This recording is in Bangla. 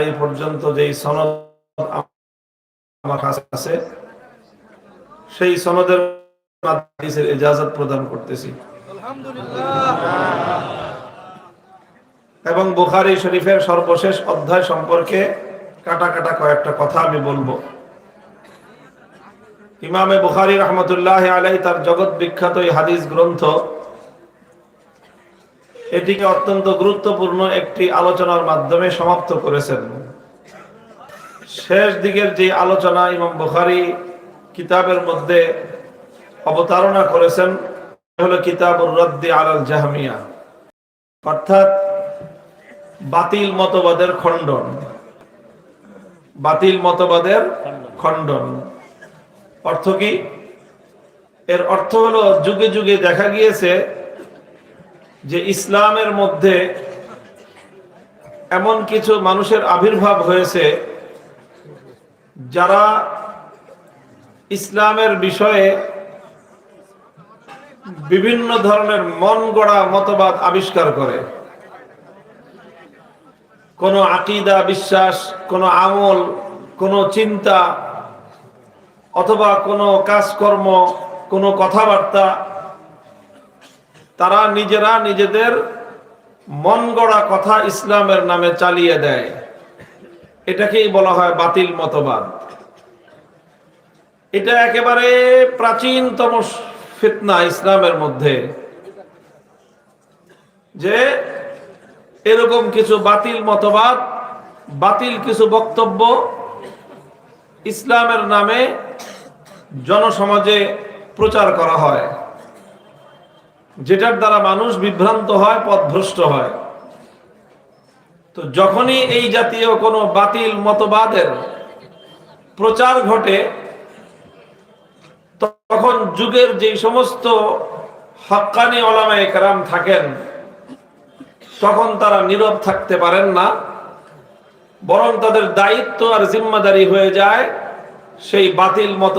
এই পর্যন্ত যেই সনদ আমার কাছে আছে, সেই সনদের হাদিসের ইজাজত প্রদান করতেছি। এবং বুখারী শরীফের সর্বশেষ অধ্যায় সম্পর্কে কাটা কাটা কয়েকটা কথা আমি বলব। ইমামে বুখারী রহমতুল্লাহ আলাই তার জগৎ বিখ্যাত এই হাদিস গ্রন্থ এটিকে অত্যন্ত গুরুত্বপূর্ণ একটি আলোচনার মাধ্যমে সমাপ্ত করেছেন। শেষ দিকের যে আলোচনা ইমাম বুখারী কিতাবের মধ্যে অবতারণা করেছেন হলো কিতাবুর রদ্দি আলাল জাহমিয়া। অর্থাৎ বাতিল মতবাদের খণ্ডন। বাতিল মতবাদের খণ্ডন। অর্থ কি? এর অর্থ হলো যুগে যুগে দেখা গিয়েছে যে ইসলামের মধ্যে এমন কিছু মানুষের আবির্ভাব হয়েছে, যারা ইসলামের বিষয়ে বিভিন্ন ধরনের মন গড়া মতবাদ আবিষ্কার করে। কোনো আকিদা, বিশ্বাস, কোনো আমল, কোনো চিন্তা, অথবা কোনো কাজকর্ম, কোনো কথাবার্তা তারা নিজেরা নিজেদের মন গড়া কথা ইসলামের নামে চালিয়ে দেয়। এটাকেই বলা হয় বাতিল মতবাদ। এটা একেবারে প্রাচীনতম ফিতনা ইসলামের মধ্যে যে এরকম কিছু বাতিল মতবাদ, বাতিল কিছু বক্তব্য ইসলামের নামে জনসমাজে প্রচার করা হয়। যেটার দ্বারা মানুষ বিভ্রান্ত হয়, পথভ্রষ্ট হয়। তো যখনই এই জাতীয় কোনো বাতিল মতবাদের প্রচার ঘটে, তখন যুগের যে সমস্ত হক্কানি ওলামায় কেরাম থাকেন, তখন তারা নীরব থাকতে পারেন না, বরং তাদের দায়িত্ব আর জিম্মাদারি হয়ে যায় সেই বাতিল মত